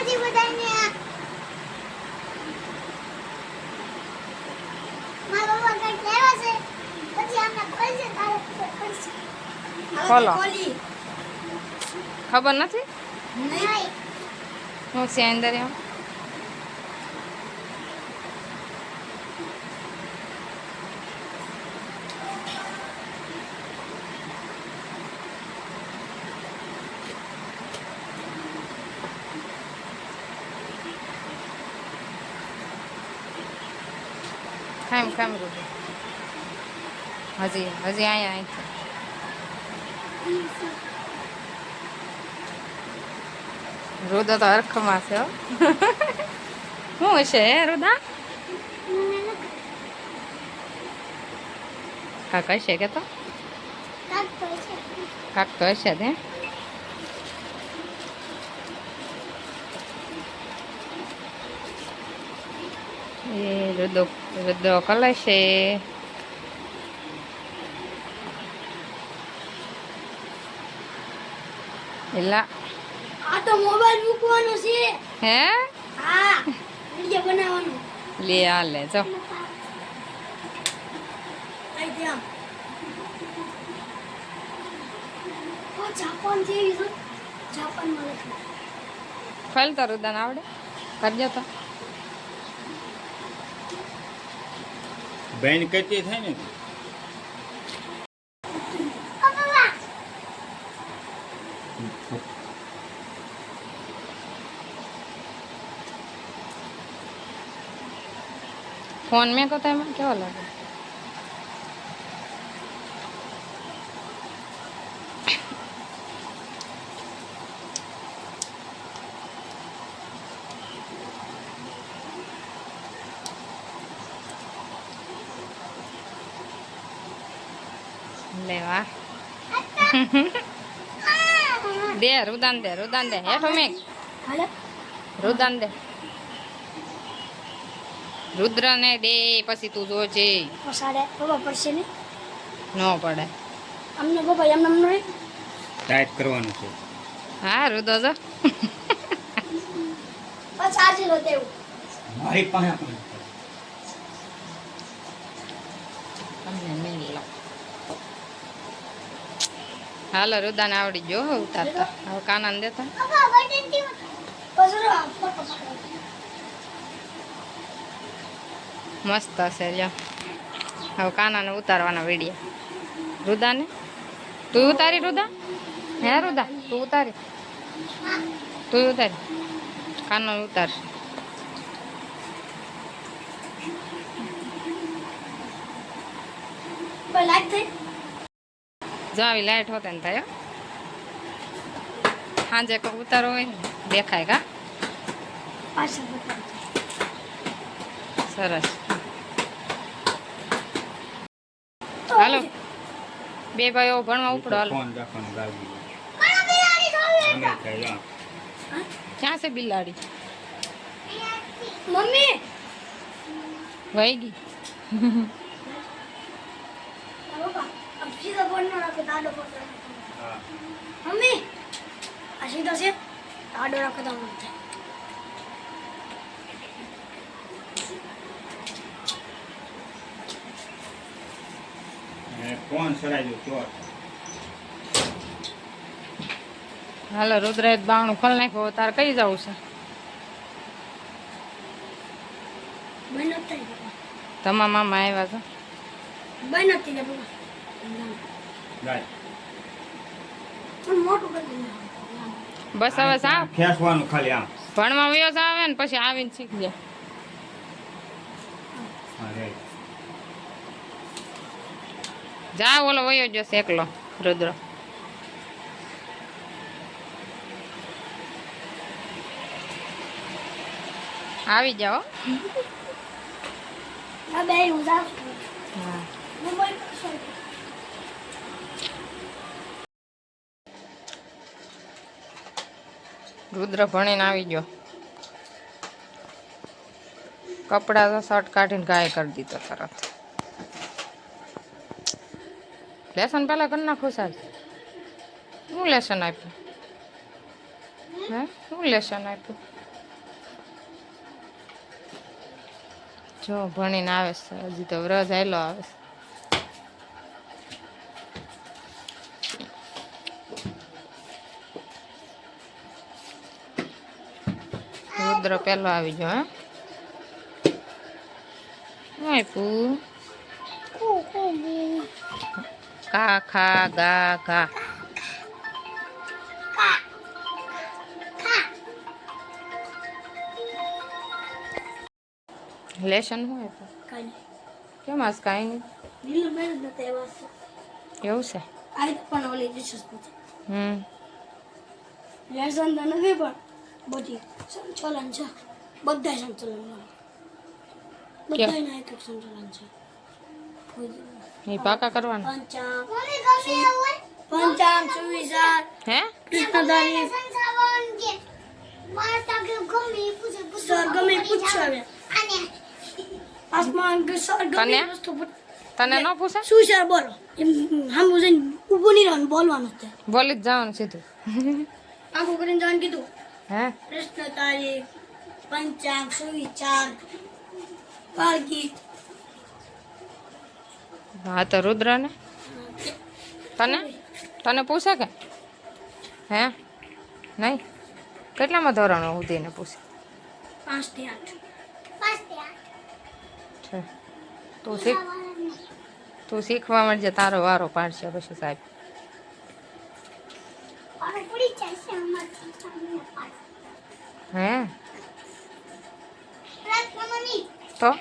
માતાજી બધાને મારો બાબા કંઈક લેવા છે. પછી આમને ખોલશે તારે ખબર પડશે ખોલો. ખોલી. ખબર નથી? નહીં. હું છે અંદર એમ? ખામ ખામ રૂધો હજી હજી અહીંયા અહીંથી રુદા તો હરખમાં છે શું હશે, હે, રુદા? કાકા હશે કે તો? કાક તો હશે તો એ રુદો રુદો કલશે એલા. આ તો મોબાઈલ મૂકવાનો છે. હે? હા વિડિયો બનાવવાનો. લે આ લે જો. આઈ ઓ જાપાન જેવી છે. તો રુદાન આવડે. કરજો તો. બેન કતી થાય ને ઓ બાબા ફોન મેં કહો તો લેવા દે રુદાન દે રુદાન દે. હેઠો મેં. હાલે. રુદાન દે. રુદ્રને દે પછી તું જોજે. પડશે ને? ન પડે. અમને બાબા એમ નામ નહીં? ટાઈટ કરવાનું છે. હા રુદો જો. બસ આજે લો દેવું મારી પાસે તમને નહીં લો હાલો, રુદાને આવડી ગયો હવે ઉતારતા. હવે કાનાને દેતા. મસ્ત હશે લ્યો. હવે કાનાને ઉતારવાના વીડિયો. રુદાને? તું ઉતારી, રુદા? હે, રુદા? તું ઉતારી. તું ઉતારી. કાનો ઉતાર બસ થઈ. જો આવી લાઈટ હોત ને થાય હો. સાંજે કોઈ ઉતારો હોય ને દેખાય કા? સરસ. હાલો. બે ભાઈઓ ભણવા ઉપડો હાલો. ક્યાં છે બિલાડી? મમ્મી. વહી ગઈ બાબા હાલો રુદ્રએ બાણું ખોલ નાખ્યો. તારે કઈ જવું છે? તમામ મામા આવ્યા છે. બન હતી ને બસ હવે ભણવા આવે ને પછી આવીને શીખી જાય જા ઓલો વયો જશે એકલો રુદ્ર. આવી જાઓ. રુદ્ર ભણીને આવી ગયો. કપડા તો શર્ટ કાઢીને ગાય કરી દીધો તરત. લેસન પહેલાં કરી નાખું આવી હું લેસન આપ્યું? હે? હું લેસન આપ્યું? જો ભણીને આવે છે, હજી તો વ્રજ આવેલો આવે છે. રુદ્ર પેલો આવી જો હે. કુ ખા ગા ઘા. લેશન શું આપ્યું કેમ આજ કાંઈ નહીં? એવા છે? પણ ઓલી હમ. લેશન તો નથી પણ બધી સંચાલન છે. બધા સંચાલન બધાના એક એક સંચાલન છે. એ પાકા કરવાના? પંચાંગ સુવિચાર હે? કૃષ્ણધારી. સંસાવન કે માતા કે ગમે એ પૂછે પૂછે સર ગમે એ પૂછશે હવે અને આસમાન કે? વસ્તુ તને ન પૂછે? સુવિચાર બોલો. એમ સામું જઈને ઊભું નહીં રહેવાનું બોલવાનું છે. બોલી જ જવાનું સીધું. આખું કરીને જવાનું કીધું. હે કૃષ્ણ તારીખ પંચાંગ સુવિચાર કાળગી હા તો રુદ્ર ને તને તને પૂછે કે હે નહીં કેટલામાં ધોરણ સુધીને પૂછે? પાંચથી આઠ. પાંચથી આઠ. છે. તું શીખ તું શીખવા મળજે તારો વારો પાડશે પછી સાહેબ પાડો પડી જાય છે અમારથી સામે પાડો હે? તો?